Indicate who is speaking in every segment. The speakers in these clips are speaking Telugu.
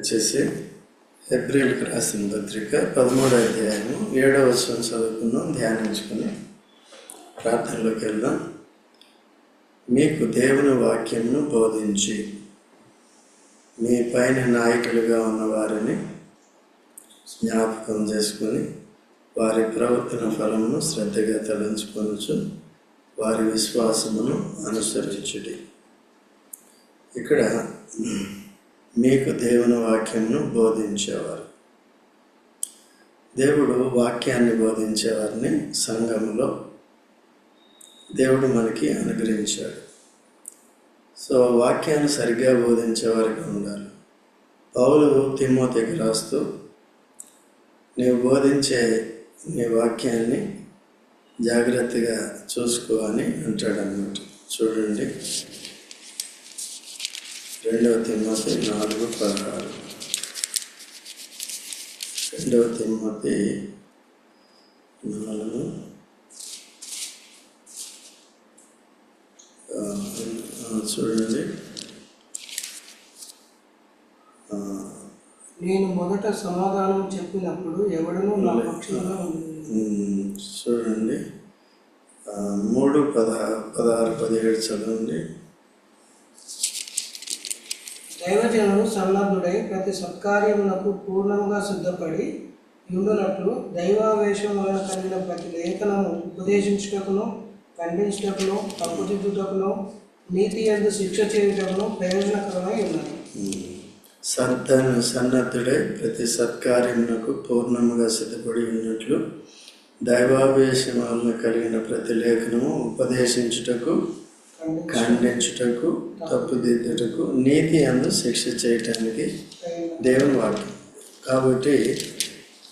Speaker 1: వచ్చేసి ఏప్రిల్కి రాసిన పత్రిక పదమూడో అధ్యాయము ఏడవ వచనం చదువుకుందాం ధ్యానించుకుని ప్రార్థనలోకి వెళ్దాం. మీకు దేవుని వాక్యంను బోధించి మీ పైన నాయకులుగా ఉన్న వారిని జ్ఞాపకం చేసుకొని వారి ప్రవర్తన ఫలమును శ్రద్ధగా తలంచుకొనచ్చు వారి విశ్వాసమును అనుసరించుడి. ఇక్కడ మీకు దేవుని వాక్యంను బోధించేవారు. దేవుడు వాక్యాన్ని బోధించేవారిని సంఘంలో దేవుడు మనకి అనుగ్రహించాడు. సో వాక్యాన్ని సరిగ్గా బోధించేవారికి ఉండాలి. పౌలు తిమ్మోతికి రాస్తూ నీవు బోధించే నీ వాక్యాన్ని జాగ్రత్తగా చూసుకో అని అంటాడు అన్నమాట చూడండి. రెండవ తిమ్మతి నాలుగు పదహారు. రెండవ తిమ్మతి నాలుగు. చూడండి.
Speaker 2: నేను మొదట సమాధానం చెప్పినప్పుడు ఎవడనూ నా
Speaker 1: చూడండి. మూడు పదహారు పదహారు పదిహేడు చదవండి.
Speaker 2: దైవజనుడు సన్నద్ధుడై ప్రతి సత్కార్యమునకు పూర్ణముగా సిద్ధపడి ఉండునట్లు దైవావేశం వలన కలిగిన ప్రతి లేఖనము ఉపదేశించుటకును ఖండించుటకును తప్పుదిద్దుటకును నీతి ఎందు శిక్ష చేయుటకును ప్రయోజనకరమై ఉన్నది.
Speaker 1: సద్దన సన్నద్ధుడై ప్రతి సత్కార్యమునకు పూర్ణముగా సిద్ధపడి ఉన్నట్లు దైవావేశం వలన కలిగిన ప్రతి లేఖనము ఉపదేశించుటకు ఖండించుటకు తప్పుదిద్దుటకు నీతి అందు శిక్ష చేయటానికి దేవుని వాక్యం. కాబట్టి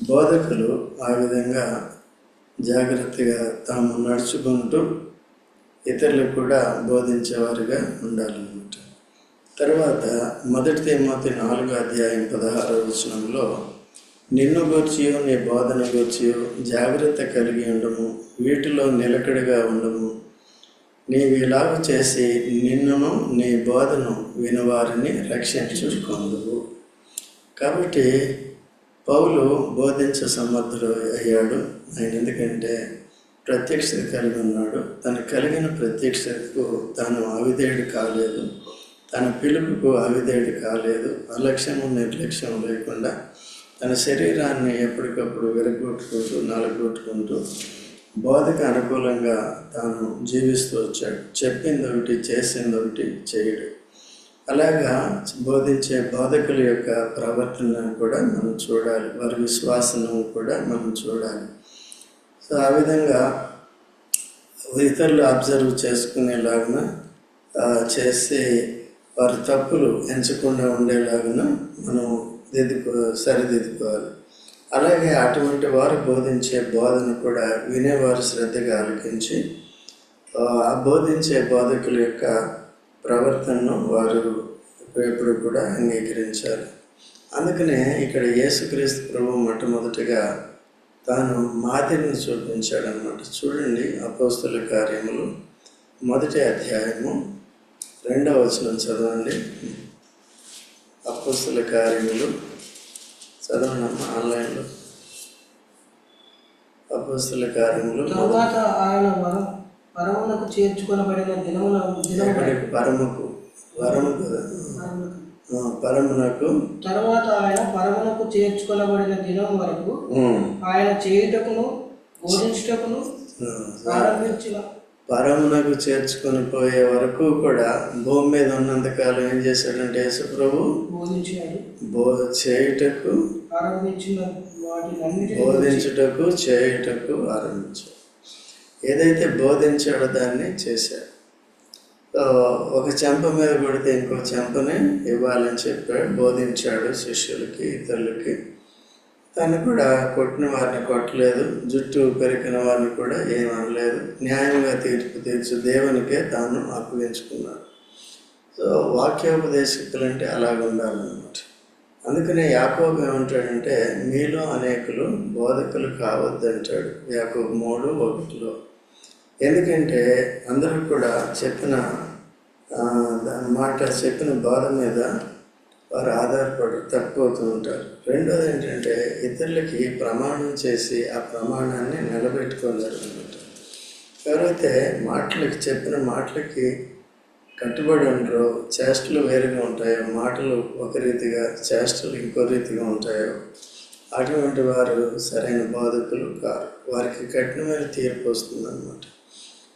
Speaker 1: బోధకులు ఆ విధంగా జాగ్రత్తగా తాము నడుచుకుంటూ ఇతరులకు కూడా బోధించేవారుగా ఉండాలన్నమాట. తర్వాత మొదటి తిమ్మతి నాలుగో అధ్యాయం పదహారో వచనంలో నిన్ను గూర్చియో నీ బోధన గూర్చియో జాగ్రత్త కలిగి ఉండము వీటిలో నిలకడగా ఉండము నీవు ఇలాగ చేసి నిన్నును నీ బోధను వినవారిని రక్షించుకుందువు. కాబట్టి పౌలు బోధించ సమర్థుడు అయ్యాడు. ఆయన ఎందుకంటే ప్రత్యక్షత కలిగి ఉన్నాడు. తను కలిగిన ప్రత్యక్షతకు తాను అవిధేయుడు కాలేదు. తన పిలుపుకు అవిధేయుడు కాలేదు. అలక్ష్యము నిర్లక్ష్యం లేకుండా తన శరీరాన్ని ఎప్పటికప్పుడు విరగొట్టుకుంటూ నలగొట్టుకుంటూ బోధకు అనుకూలంగా తాను జీవిస్తూ వచ్చాడు. చెప్పింది ఒకటి చేసింది ఒకటి చేయడు. అలాగా బోధించే బోధకుల యొక్క ప్రవర్తనను కూడా మనం చూడాలి. వారి విశ్వాసను కూడా మనం చూడాలి. సో ఆ విధంగా ఇతరులు అబ్జర్వ్ చేసుకునేలాగున చేస్తే వారి తప్పులు ఎంచకుండా ఉండేలాగున మనం దిద్దుకో సరిదిద్దుకోవాలి. అలాగే అటువంటి వారు బోధించే బోధను కూడా వినేవారు శ్రద్ధగా ఆలకించి ఆ బోధించే బోధకుల యొక్క ప్రవర్తనను వారు ఎప్పుడు కూడా అంగీకరించాలి అందుకనే ఇక్కడ యేసుక్రీస్తు ప్రభు మొట్టమొదటిగా తాను మాదిరిని చూపించాడనమాట చూడండి అపోస్తుల కార్యములు మొదటి అధ్యాయము రెండవ వచనం చదవండి. అపోస్తుల కార్యములు చదవండి అమ్మా ఆన్లైన్లో. అపోస్తుల కార్యములు
Speaker 2: తరువాత ఆయన వరం పరమునకు చేర్చుకొనబడిన దినమున దినము
Speaker 1: ఎక్కడికి పరముకు పరము కదా? ఆ, పరమునకు
Speaker 2: తర్వాత ఆయన పరమునకు చేర్చుకొనబడిన దినం వరకు ఆయన చేయుటకును బోధించుటకును ప్రారంభించిన.
Speaker 1: పరమునకు చేర్చుకొని పోయే వరకు కూడా భూమి మీద ఉన్నంతకాలం ఏం చేశాడంటే యేసు ప్రభు
Speaker 2: బోధించాడు
Speaker 1: బో చేయుటకు బోధించుటకు చేయుటకు ఆరంభించాడు ఏదైతే బోధించాడో దాన్ని చేశాడు. ఒక చెంప మీద కొడితే ఇంకో చెంపని ఇవ్వాలని చెప్పాడు. బోధించాడు శిష్యులకి ఇతరులకి. తను కూడా కొట్టిన వారిని కొట్టలేదు. జుట్టు పెరికిన వారిని కూడా ఏమనలేదు న్యాయంగా తీర్పు తీర్చు దేవునికే తాను అప్పగించుకున్నాడు సో వాక్యోపదేశకులు అంటే అలాగ ఉండాలన్నమాట అందుకనే యాకోబు ఏమంటాడంటే మీలో అనేకులు బోధకులు కావద్దంటాడు. యాకోబు మూడు ఒకటిలో. ఎందుకంటే అందరూ కూడా చెప్పిన మాట చెప్పిన బోధ మీద వారు ఆధారపడి తప్పిపోతూ ఉంటారు. రెండోది ఏంటంటే ఇతరులకి ప్రమాణం చేసి ఆ ప్రమాణాన్ని నిలబెట్టుకోలేరు అనమాట ఎవరైతే మాటలకి చెప్పిన మాటలకి కట్టుబడి ఉండరో చేష్టలు వేరుగా ఉంటాయో మాటలు ఒక రీతిగా చేష్టలు ఇంకో రీతిగా ఉంటాయో అటువంటి వారు సరైన బాధకులు కారు. వారికి కఠినమైన తీర్పు వస్తుందన్నమాట.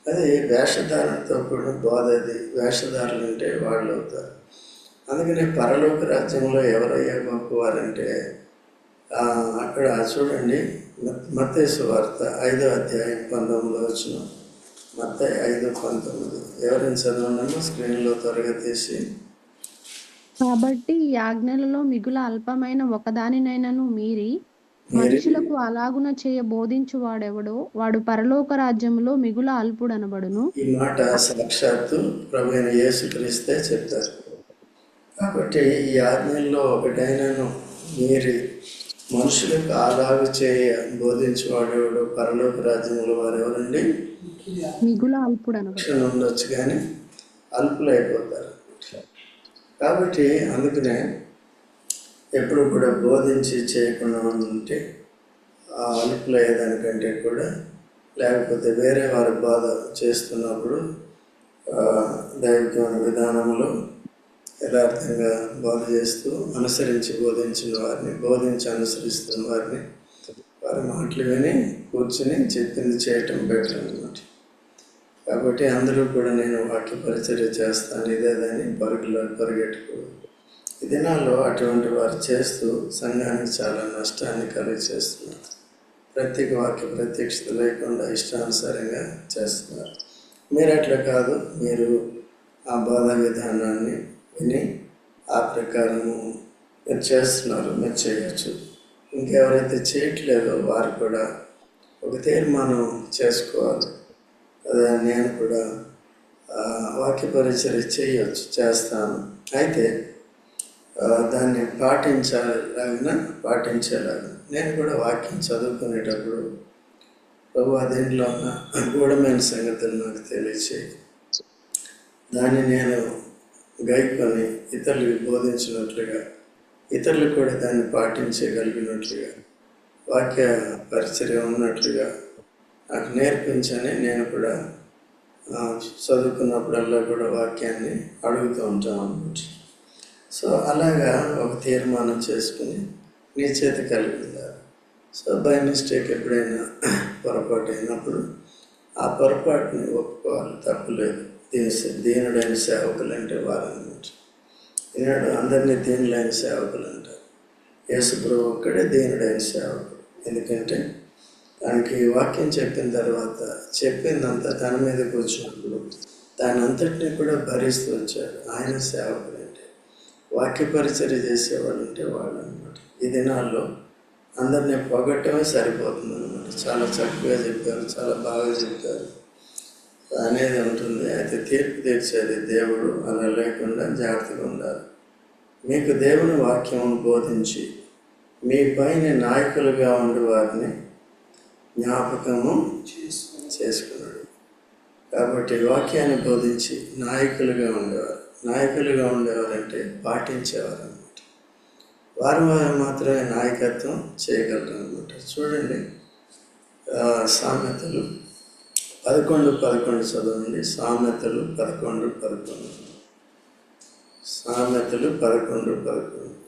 Speaker 1: అది వేషధారణతో కూడిన బాధ అది. వేషధారులు అంటే వాళ్ళు అవుతారు. అందుకని పరలోక రాజ్యంలో ఎవరయ్యా గొప్ప వారంటే అక్కడ చూడండి మత్తేసు వార్త ఐదో అధ్యాయం పంతొమ్మిదో వచ్చిన మత్త ఐదు పంతొమ్మిది. ఎవరైనా చదవనమ్మా? స్క్రీన్లో త్వరగా తీసి
Speaker 3: కాబట్టి ఈ ఆజ్ఞలలో మిగుల అల్పమైన ఒకదానినైనను మీరి మనుషులకు అలాగున చేయ బోధించు వాడెవడో వాడు పరలోక రాజ్యములో మిగుల అల్పుడనబడును.
Speaker 1: ఈ మాట సాక్షాత్తు ప్రభు అయిన యేసుక్రీస్తే చెప్తారు. కాబట్టి ఈ ఆజ్ఞల్లో ఒకటైనను మీరి మనుషులకు అలాగు చేయ బోధించేవాడేవాడు పరలోక రాజ్యంలో వారు ఎవరండి ఉండొచ్చు కానీ అల్పులైపోతారు కాబట్టి అందుకనే ఎప్పుడు కూడా బోధించి చేయకుండా ఉంటే ఆ అల్పులయ్యేదానికంటే కూడా లేకపోతే వేరే వారి బాధ చేస్తున్నప్పుడు దైవికమైన విధానంలో యథార్థంగా బోధ చేస్తూ అనుసరించి బోధించిన వారిని బోధించి అనుసరిస్తున్న వారిని వారి మాటలు విని కూర్చుని చెప్పింది చేయటం బెటర్ అన్నమాట. కాబట్టి అందరూ కూడా నేను వాక్య పరిచర్య చేస్తాను ఇదేదని పరుగులో పరిగెట్టుకో ఈ దినాల్లో అటువంటి వారు చేస్తూ సంఘానికి చాలా నష్టాన్ని కలిగి చేస్తున్నారు ప్రత్యేక వాక్య ప్రత్యక్షత లేకుండా ఇష్టానుసారంగా చేస్తున్నారు. మీరు అట్లా కాదు మీరు ఆ బోధ విధానాన్ని విని ఆ ప్రకారము మీరు చేస్తున్నారు మీరు చేయొచ్చు. ఇంకెవరైతే చేయట్లేదో వారు కూడా ఒక తీర్మానం చేసుకోవాలి. అదే నేను కూడా వాక్య పరిచయం చేయొచ్చు చేస్తాను. అయితే దాన్ని పాటించాలాగిన పాటించేలాగా నేను కూడా వాక్యం చదువుకునేటప్పుడు ప్రభు దీంట్లో ఉన్న గూఢమైన సంగతులు నాకు తెలియచేయి. దాన్ని నేను గైకొని ఇతరులకు బోధించినట్లుగా ఇతరులు కూడా దాన్ని పాటించగలిగినట్లుగా వాక్య పరిచర్య ఉన్నట్లుగా నాకు నేర్పించని నేను కూడా చదువుకున్నప్పుడల్లా కూడా వాక్యాన్ని అడుగుతూ ఉంటాను అనమాట సో అలాగా ఒక తీర్మానం చేసుకుని నీ చేత కలిగి సో బై మిస్టేక్ ఎప్పుడైనా పొరపాటు అయినప్పుడు ఆ పొరపాటుని ఒప్పుకోవాలి తప్పులేదు దీని దీనుడైన సేవకులు అంటే వారన్నమాట. ఈనాడు అందరినీ దేనులైన సేవకులు అంటారు యేసుప్రభు ఒక్కడే దేనుడైన సేవకుడు. ఎందుకంటే దానికి వాక్యం చెప్పిన తర్వాత చెప్పిందంతా తన మీద కూర్చున్నప్పుడు దాని అంతటినీ కూడా భరిస్తూ వచ్చాడు. ఆయన సేవకుడు అంటే వాక్య పరిచర్య చేసేవాళ్ళు అంటే వాళ్ళు అనమాట ఈ దినాల్లో అందరినీ పొగట్టమే సరిపోతుంది అనమాట చాలా చక్కగా చెప్పారు చాలా బాగా చెప్పారు. అనేది ఉంటుంది. అయితే తీర్పు తీర్చేది దేవుడు అలా లేకుండా జాగ్రత్తగా ఉండాలి. మీకు దేవుని వాక్యమును బోధించి మీ పైన నాయకులుగా ఉండి వారిని జ్ఞాపకము చేసుకున్నాడు. కాబట్టి వాక్యాన్ని బోధించి నాయకులుగా ఉండేవారు. నాయకులుగా ఉండేవారంటే పాటించేవారు అనమాట వారు వారు మాత్రమే నాయకత్వం చేయగలరు అనమాట చూడండి సామెతలు. పదకొండు పదకొండు చదవండి. సామెతలు పదకొండు పదకొండు. సామెతలు పదకొండు పదకొండు.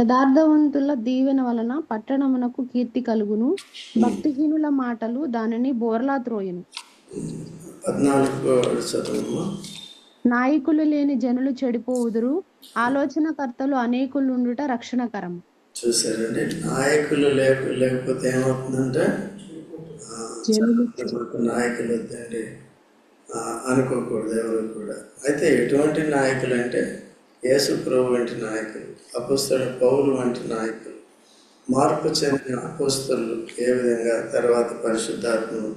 Speaker 3: యథార్థవంతుల దీవెన వలన పట్టణమునకు కీర్తి కలుగును. భక్తిహీనుల మాటలు దానిని బోర్లా త్రోయును. నాయకులు లేని జనులు చెడిపోవుదురు. ఆలోచనకర్తలు అనేకులుండుట రక్షణకరం.
Speaker 1: చూసారండి నాయకులు లేక లేకపోతే ఏమవుతుందంటే నాయకులు వద్దండి. అనుకోకూడదు ఎవరు కూడా అయితే ఎటువంటి నాయకులు అంటే యేసు ప్రభు వంటి నాయకులు అపుస్తల పౌలు వంటి నాయకులు మార్పు చెందిన అపుస్తలు ఏ విధంగా తర్వాత పరిశుద్ధాత్మను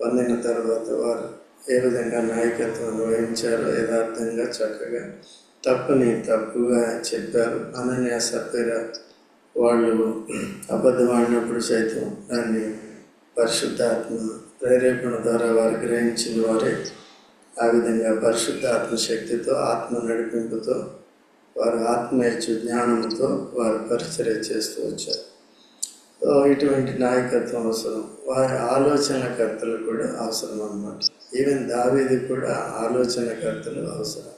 Speaker 1: పొందిన తర్వాత వారు ఏ విధంగా నాయకత్వం వహించారో యథార్థంగా చక్కగా తప్పుని తప్పుగా చెప్పారు. అనన్య సభ్యుల వాళ్ళు అబద్ధం ఆడినప్పుడు సైతం దాన్ని పరిశుద్ధాత్మ ప్రేరేపణ ద్వారా వారు గ్రహించిన వారే ఆ విధంగా పరిశుద్ధాత్మ శక్తితో ఆత్మ నడిపింపుతో వారు ఆత్మీయచు జ్ఞానంతో వారు పరిచర్య చేస్తూ వచ్చారు. సో ఇటువంటి నాయకత్వం అవసరం. వారి ఆలోచనకర్తలు కూడా అవసరం అన్నమాట. ఈవెన్ దావీది కూడా ఆలోచనకర్తలు అవసరం.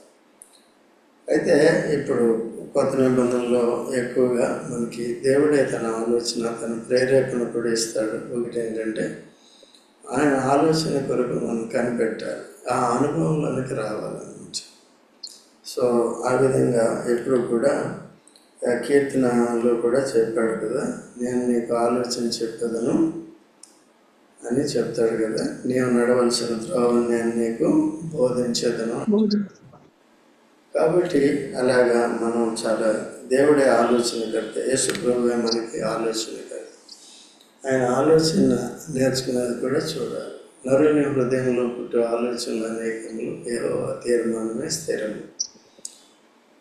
Speaker 1: అయితే ఇప్పుడు కొత్త నిబంధనలో ఎక్కువగా మనకి దేవుడే తన ఆలోచన తన ప్రేరేపణ కూడా ఇస్తాడు. ఒకటి ఏంటంటే ఆయన ఆలోచన కొరకు మనం కనిపెట్టాలి. ఆ అనుభవంలోనికి రావాలన్నమాట. సో ఆ విధంగా ఎప్పుడు కూడా కీర్తనలో కూడా చెప్పాడు కదా నేను నీకు ఆలోచన చెప్పేదను అని చెప్తాడు కదా. నీవు నడవలసిన త్రోవను నేను నీకు బోధించేదను. కాబట్టి అలాగా మనం చాలా దేవుడే ఆలోచనకర్త యేసు ప్రభువే మనకి ఆలోచనకర్త ఆయన ఆలోచన నేర్చుకున్నది కూడా చూడాలి. నరుని హృదయంలో పుట్టే ఆలోచనలు అనేకములు ఏవో తీర్మానమే స్థిరము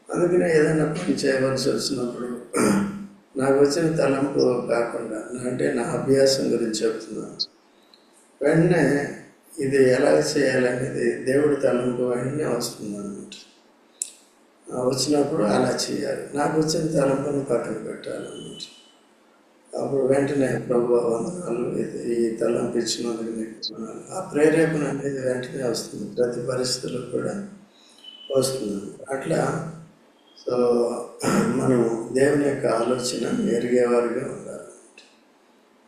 Speaker 1: అందుకనే ఏదైనా పని చేయవలసి వచ్చినప్పుడు నాకు వచ్చిన తలంపు కాకుండా అంటే నా అభ్యాసం గురించి చెప్తున్నాను. వెంటనే ఇది ఎలా చేయాలనేది దేవుడి తలంపు వెంటనే వస్తుంది అన్నమాట వచ్చినప్పుడు అలా చేయాలి. నాకు వచ్చిన తలంపుని పక్కన పెట్టాలన్నమాట. అప్పుడు వెంటనే ప్రభు వందనాలు. ఇది ఈ తలంపు ఇచ్చినందుకు నీకు ఆ ప్రేరేపణ అనేది వెంటనే వస్తుంది. ప్రతి పరిస్థితుల్లో కూడా వస్తుంది. అట్లా సో మనం దేవుని యొక్క ఆలోచన ఎరిగేవారుగా ఉండాలి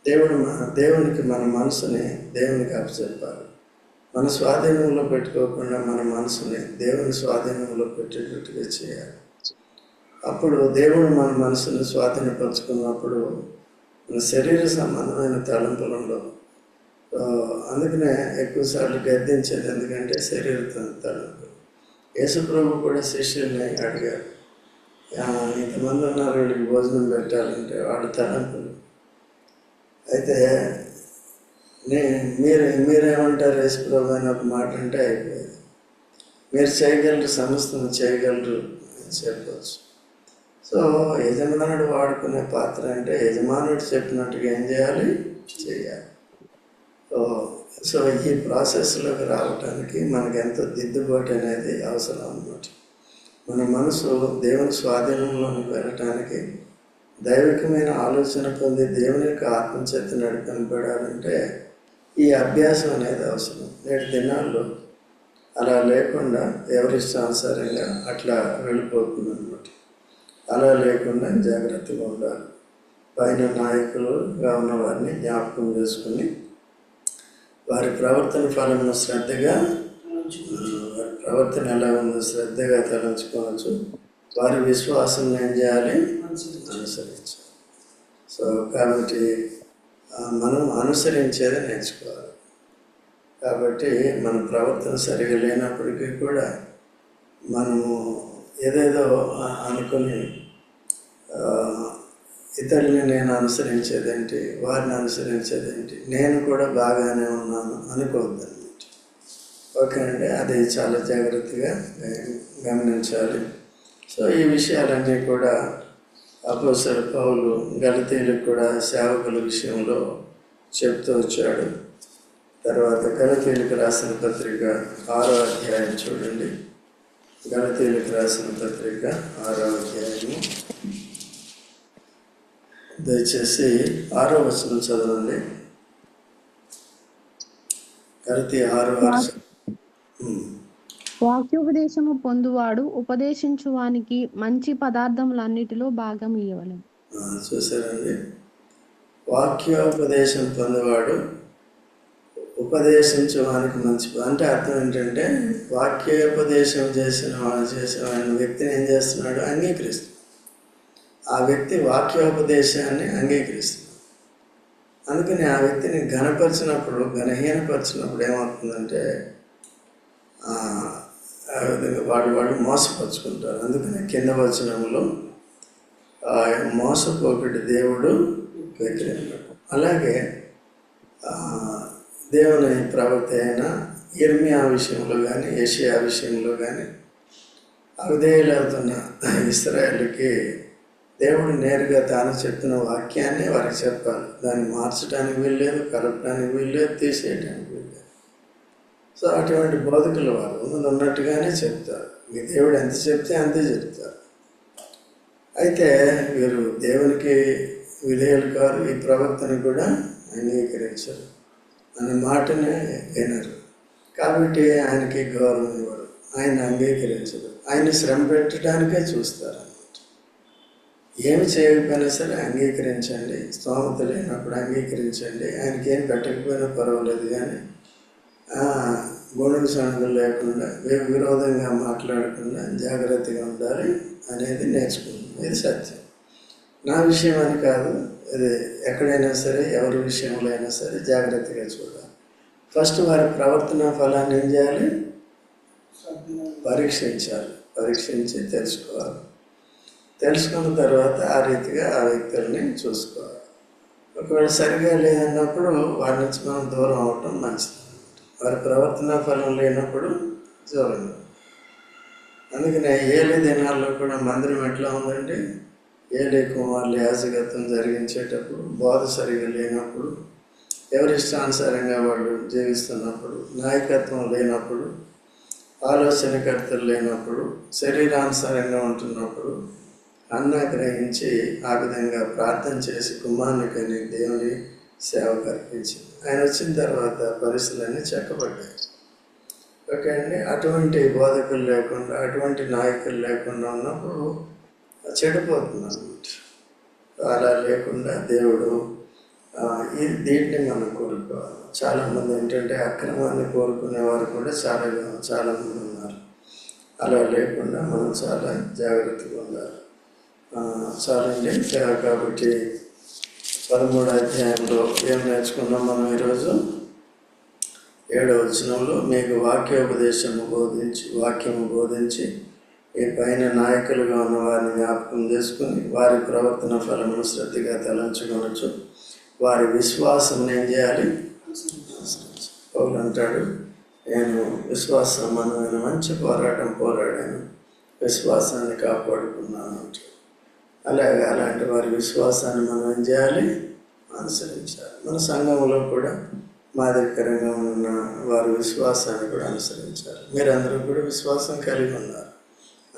Speaker 1: దేవుడు మన దేవునికి మన మనసుని దేవునికి అప్పచెప్పాలి. మన స్వాధీనంలో పెట్టుకోకుండా మన మనసుని దేవుని స్వాధీనంలో పెట్టేటట్టుగా చేయాలి. అప్పుడు దేవుడు మన మనసుని స్వాధీనపరుచుకున్నప్పుడు మన శరీర సంబంధమైన తలంపులు ఉండవు అందుకనే ఎక్కువసార్లు గద్దించేది ఎందుకంటే శరీర త- తలంపులు. యేసుప్రభు కూడా శిష్యుల్ని అడిగారు. ఇంతమంది ఉన్నారు వీళ్ళకి భోజనం పెట్టాలంటే వాడు తలంపులు. అయితే మీరు మీరేమంటారు యేసుప్రభు అని ఒక మాట అంటే అయిపోయింది. మీరు చేయగలరు సమస్తం చేయగలరు అని చెప్పవచ్చు సో యజమానుడు వాడుకునే పాత్ర అంటే యజమానుడు చెప్పినట్టుగా ఏం చేయాలి? చేయాలి. సో సో ఈ ప్రాసెస్లోకి రావడానికి మనకు ఎంతో దిద్దుబాటు అనేది అవసరం అన్నమాట. మన మనసు దేవుని స్వాధీనంలోకి వెళ్ళటానికి దైవికమైన ఆలోచన పొంది దేవుని యొక్క ఆత్మచేత నడిపబడాలంటే ఈ అభ్యాసం అనేది అవసరం. నేటి దినాల్లో అలా లేకుండా ఎవరిష్టానుసారంగా అట్లా వెళ్ళిపోతుంది అనమాట అలా లేకుండా జాగ్రత్తగా ఉండాలి. పైన నాయకులుగా ఉన్న వారిని జ్ఞాపకం చేసుకుని వారి ప్రవర్తన ఫలమును శ్రద్ధగా వారి ప్రవర్తన ఎలా ఉందో శ్రద్ధగా తలంచుకోవచ్చు. వారి విశ్వాసం ఏం చేయాలి? అనుసరించాలి. సో కాబట్టి మనం అనుసరించేది నేర్చుకోవాలి. కాబట్టి మన ప్రవర్తన సరిగా లేనప్పటికీ కూడా మనము ఏదేదో అనుకుని ఇతరుల్ని నేను అనుసరించేదేంటి వారిని అనుసరించేదేంటి నేను కూడా బాగానే ఉన్నాను అనుకోవద్దన్నమాట ఓకే అండి అది చాలా జాగ్రత్తగా గమనించాలి. సో ఈ విషయాలన్నీ కూడా అపోసర పౌలు గలతీలకు కూడా సేవకుల విషయంలో చెప్తూ వచ్చాడు. తర్వాత గలతీలకు రాసిన పత్రిక ఆరో అధ్యాయం చూడండి. గలతీలకు రాసిన పత్రిక ఆరో అధ్యాయము. దయచేసి ఆరో వచనం చదవండి. గలతీ ఆరో ఉమ్.
Speaker 3: వాక్యోపదేశము పొందువాడు ఉపదేశించువానికి మంచి పదార్థములన్నిటిలో భాగం
Speaker 1: ఇవ్వలేదు చూసారండి వాక్యోపదేశం పొందువాడు ఉపదేశించడానికి మంచి అంటే అర్థం ఏంటంటే వాక్యోపదేశం చేసిన చేసిన ఆయన వ్యక్తిని ఏం చేస్తున్నాడు? అంగీకరిస్తున్నాడు. ఆ వ్యక్తి వాక్యోపదేశాన్ని అంగీకరిస్తున్నాడు. అందుకని ఆ వ్యక్తిని ఘనపరిచినప్పుడు ఘనహీనపరిచినప్పుడు ఏమవుతుందంటే ఆ విధంగా వాడు వాడు మోసపరుచుకుంటారు. అందుకని కింద వచనంలో ఆ మోసపోకటి దేవుడు వ్యతిరేకుడు అలాగే దేవుని ప్రవక్త అయిన ఇర్మియా విషయంలో కానీ ఏషియా విషయంలో కానీ అవిధేయులవుతున్న ఇస్రాయల్కి దేవుడు నేరుగా తాను చెప్పిన వాక్యాన్ని వారికి చెప్పాలి. దాన్ని మార్చడానికి వీల్లేదు కలపడానికి వీల్లేదు తీసేయడానికి సో అటువంటి బోధకులు వారు ఉన్నట్టుగానే చెప్తారు. మీ దేవుడు ఎంత చెప్తే అంతే చెప్తారు. అయితే వీరు దేవునికి విధేయులు కారు ఈ ప్రవక్తను కూడా అంగీకరించరు. అనే మాటనే వినరు. కాబట్టి ఆయనకి గౌరవం ఇవ్వరు. ఆయన అంగీకరించరు. ఆయన శ్రమ పెట్టడానికే చూస్తారు అన్నమాట ఏమి చేయకపోయినా సరే అంగీకరించండి. స్తోమత లేనప్పుడు అంగీకరించండి. ఆయనకి ఏం పెట్టకపోయినా పర్వాలేదు కానీ గుణం సణుగులు లేకుండా విరోధంగా మాట్లాడకుండా జాగ్రత్తగా ఉండాలి అనేది నేర్చుకుంటున్నాం. ఇది సత్యం. నా విషయం అని కాదు ఇది ఎక్కడైనా సరే ఎవరి విషయంలో అయినా సరే జాగ్రత్తగా చూడాలి. ఫస్ట్ వారి ప్రవర్తన ఫలాన్ని ఏం చేయాలి? పరీక్షించాలి. పరీక్షించి తెలుసుకోవాలి. తెలుసుకున్న తర్వాత ఆ రీతిగా ఆ వ్యక్తుల్ని చూసుకోవాలి. ఒకవేళ సరిగా లేదన్నప్పుడు వారి నుంచి మనం దూరం అవటం మంచిది. వారి ప్రవర్తన ఫలం లేనప్పుడు చూడండి అందుకనే ఏలి దినాల్లో కూడా మందిరం ఎట్లా ఉందంటే ఏలి కుమారులు యాజగత్వం జరిగించేటప్పుడు బోధ సరిగా లేనప్పుడు ఎవరి ఇష్టానుసారంగా వాళ్ళు జీవిస్తున్నప్పుడు నాయకత్వం లేనప్పుడు ఆలోచనకర్తలు లేనప్పుడు శరీరానుసారంగా ఉంటున్నప్పుడు అన్న గ్రహించి ఆ విధంగా ప్రార్థన చేసి కుమారునికని దేవుని సేవకు అర్పించింది ఆయన వచ్చిన తర్వాత పరిస్థితులన్నీ చెక్కబడ్డాయి. ఓకే అండి అటువంటి బోధకులు లేకుండా అటువంటి నాయకులు లేకుండా ఉన్నప్పుడు చెడిపోతుంది అనమాట అలా లేకుండా దేవుడు ఆ, ఈ మనం కోరుకోవాలి చాలామంది ఏంటంటే అక్రమాన్ని కోరుకునే వారు కూడా చాలా చాలామంది ఉన్నారు. అలా లేకుండా మనం చాలా జాగ్రత్తగా ఉండాలి. చాలా చాలండి కాబట్టి పదమూడు అధ్యాయంలో ఏం నేర్చుకున్నాం మనం ఈరోజు? ఏడవ వచనంలో మీకు వాక్యోపదేశము బోధించి వాక్యము బోధించి ఈ పైన నాయకులుగా ఉన్న వారిని జ్ఞాపకం చేసుకుని వారి ప్రవర్తన ఫలమును శ్రద్ధగా తలంచుకొనొచ్చు. వారి విశ్వాసం ఏం చేయాలి? పౌలు అంటాడు నేను విశ్వాస సంబంధమైన మంచి పోరాటం పోరాడాను. విశ్వాసాన్ని కాపాడుకున్నాను అంటాడు. అలాగే అలాంటి వారి విశ్వాసాన్ని మనం ఏం చేయాలి? అనుసరించాలి. మన సంఘంలో కూడా మాదిరికరంగా ఉన్న వారి విశ్వాసాన్ని కూడా అనుసరించాలి. మీరందరూ కూడా విశ్వాసం కలిగి ఉన్నారు.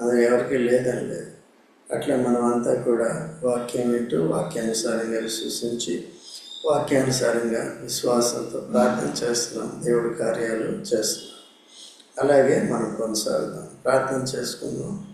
Speaker 1: అది ఎవరికి లేదని లేదు. అట్లా మనం అంతా కూడా వాక్యం వింటూ వాక్యానుసారంగా విశ్వసించి వాక్యానుసారంగా విశ్వాసంతో ప్రార్థన చేస్తున్నాం. దేవుడి కార్యాలు చేస్తున్నాం. అలాగే మనం కొనసాగుదాం. ప్రార్థన చేసుకుందాం.